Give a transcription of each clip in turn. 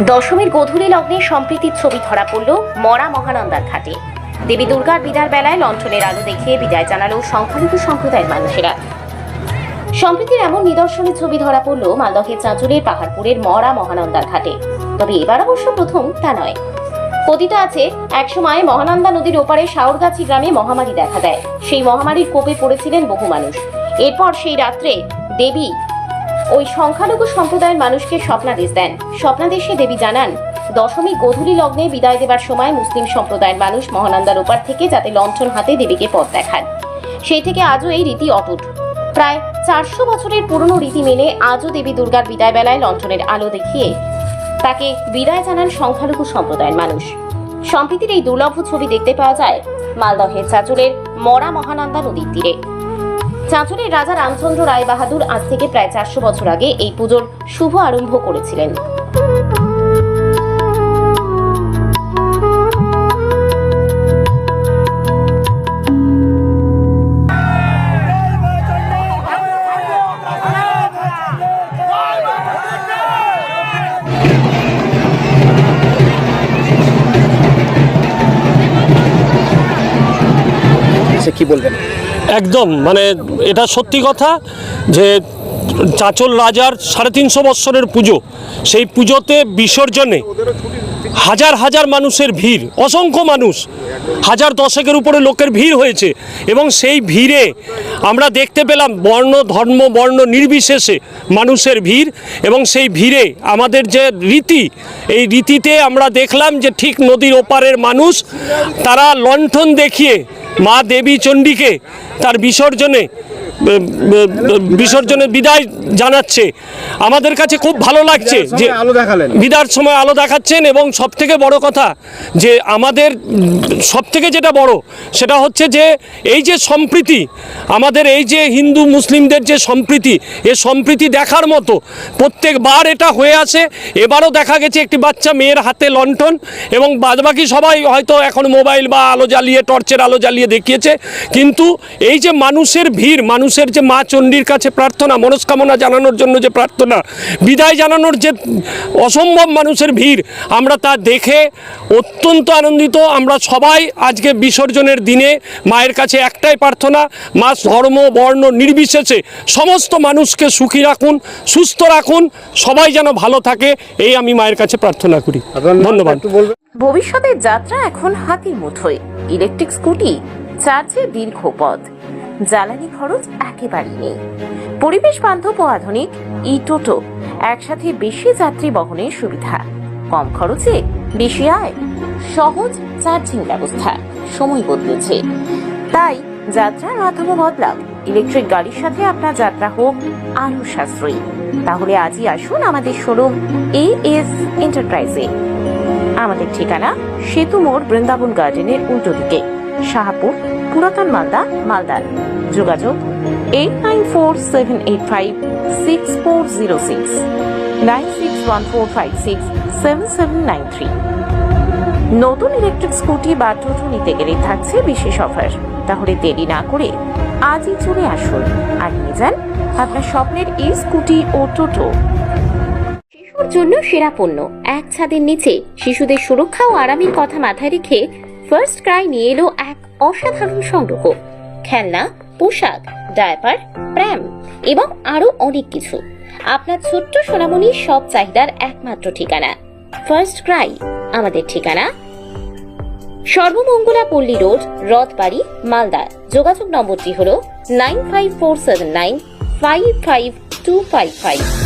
দশমীর গধূলি লগ্নে সম্প্রীতির ছবি ধরা পড়ল মরা মহানন্দার ঘাটে। দেবী দুর্গার বিদার বেলায় লণ্ঠনের আলো দেখিয়ে বিদায় জানালো সংখ্যালঘু সম্প্রদায়ের মানুষেরা। সম্প্রীতির এমন নিদর্শনের ছবি ধরা পড়ল মালদহের চাঁচলের পাহাড়পুরের মরা মহানন্দার ঘাটে। তবে এবার অবশ্য প্রথম তা নয়। কথিত আছে, একসময় মহানন্দা নদীর ওপারে শাওরগাছি গ্রামে মহামারী দেখা দেয়। সেই মহামারীর কোপে পড়েছিলেন বহু মানুষ। এরপর সেই রাত্রে দেবী ওই সংখ্যালঘু সম্প্রদায়ের মানুষকে স্বপ্নাদেশ দেন। স্বপ্নাদেশে দেবী জানান, দশমী গধূলি লগ্নে বিদায় দেবার সময় মুসলিম সম্প্রদায়ের মানুষ মহানন্দার ওপার থেকে যাতে লণ্ঠন হাতে দেবীকে পথ দেখান। সেই থেকে আজও এই রীতি অটুট। প্রায় চারশো বছরের পুরনো রীতি মেনে আজও দেবী দুর্গার বিদায় বেলায় লণ্ঠনের আলো দেখিয়ে তাকে বিদায় জানান সংখ্যালঘু সম্প্রদায়ের মানুষ। সম্প্রীতির এই দুর্লভ ছবি দেখতে পাওয়া যায় মালদহের চাঁচলের মরা মহানন্দা নদীর তীরে। চাঁচলের রাজা রামচন্দ্র রায় বাহাদুর আজ থেকে প্রায় চারশো বছর আগে এই পুজোর শুভ আরম্ভ করেছিলেন। কি বলবেন? একদম মানে এটা সত্যি কথা যে চাচল রাজার সাড়ে তিনশো বৎসরের পুজো, সেই পুজোতে বিসর্জনে হাজার হাজার মানুষের ভিড়, অসংখ্য মানুষ, হাজার দশেকের উপরে লোকের ভিড় হয়েছে এবং সেই ভিড়ে আমরা দেখতে পেলাম বর্ণ, ধর্ম, বর্ণ নির্বিশেষে মানুষের ভিড় এবং সেই ভিড়ে আমাদের যে রীতি, এই রীতিতে আমরা দেখলাম যে ঠিক নদীর ওপারের মানুষ, তারা লণ্ঠন দেখিয়ে মা দেবী চণ্ডীকে তার বিসর্জনে বিসর্জনে বিদায় জানাচ্ছে। আমাদের কাছে খুব ভালো লাগছে যে আলো দেখালেন। বিদার সময় আলো দেখাচ্ছেন এবং সব থেকে বড় কথা যে আমাদের সব থেকে যেটা বড় সেটা হচ্ছে যে এই যে সম্প্রীতি আমাদের এই যে হিন্দু মুসলিমদের যে সম্প্রীতি এ সম্প্রীতি দেখার মতো প্রত্যেকবার এটা হয়ে আসে। এবারও দেখা গেছে একটি বাচ্চা মেয়ের হাতে লণ্ঠন এবং বাদবাকি সবাই হয়তো এখন মোবাইল বা আলো জ্বালিয়ে টর্চের আলো জ্বালিয়ে দেখিয়েছে। কিন্তু এই যে মানুষের ভিড় মানুষের যে মা চণ্ডীর কাছে প্রার্থনা মনস্কামনা জানানোর জন্য যে প্রার্থনা বিদায় জানানোর যে অসম্ভব মানুষের ভিড় আমরা তা দেখে অত্যন্ত আনন্দিত। আমরা সবাই আজকে বিসর্জনের দিনে মায়ের কাছে একটাই প্রার্থনা মা ধর্ম বর্ণ নির্বিশেষে সমস্ত মানুষকে সুখী রাখুন সুস্থ রাখুন সবাই যেন ভালো থাকে এই আমি মায়ের কাছে প্রার্থনা করি। ধন্যবাদ। ভবিষ্যতের যাত্রা এখন হাতির মুঠোয়। ইলেকট্রিক স্কুটি চার্জে দীর্ঘ পথ। জ্বালানি খরচ একেবারেই নেই। পরিবেশ বান্ধব ও আধুনিক, ই টোটো, একসাথে বেশি যাত্রী বহনের সুবিধা। কম খরচে, বেশি আয়, সহজ চার্জিং ব্যবস্থা, সময় বদলেছে। তাই যাত্রার মাধ্যমে বদলাও। ইলেকট্রিক গাড়ির সাথে আপনার যাত্রা হোক আরও সাশ্রয়ী। তাহলে আজই আসুন আমাদের শোরুম এ এস এন্টারপ্রাইজে। আমাদের ঠিকানা সেতু মোড় বৃন্দাবন গার্ডেনের উল্টো দিকে। শাহপুর, পুরাতন মালদা, মালদার। যোগাযোগ eight nine four seven eight five six four zero six nine six one four five six seven seven nine three নতুন ইলেকট্রিক স্কুটি বা টোটো নিতে গেলে থাকছে বিশেষ অফার তাহলে দেরি না করে আজই চলে আসুন আর নিয়ে যান আপনার স্বপ্নের এই স্কুটি ও টোটো। শিশুর জন্য সেরা পণ্য। এক ছাদের নিচে শিশুদের সুরক্ষা ও আরামের কথা মাথায় রেখে ফার্স্ট ক্রাই নিয়ে এলো অসাধারণ সংগ্রহ, খেলনা, পোশাক, ডায়াপার প্র্যাম এবং আরও অনেক কিছু। আপনার ছোট্ট সোনামণির সব চাহিদার একমাত্র ঠিকানা। ফার্স্ট ক্রাই আমাদের ঠিকানা। সর্বমঙ্গলা পল্লী রোড, রথবাড়ি, মালদা। যোগাযোগ নম্বরটি হল nine five four seven nine five five two five five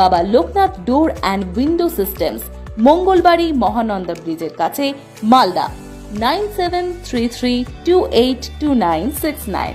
Baba Loknath door and window systems, Mangalbari Mahananda ব্রিজের কাছে, Malda, nine seven three three two eight two nine six nine.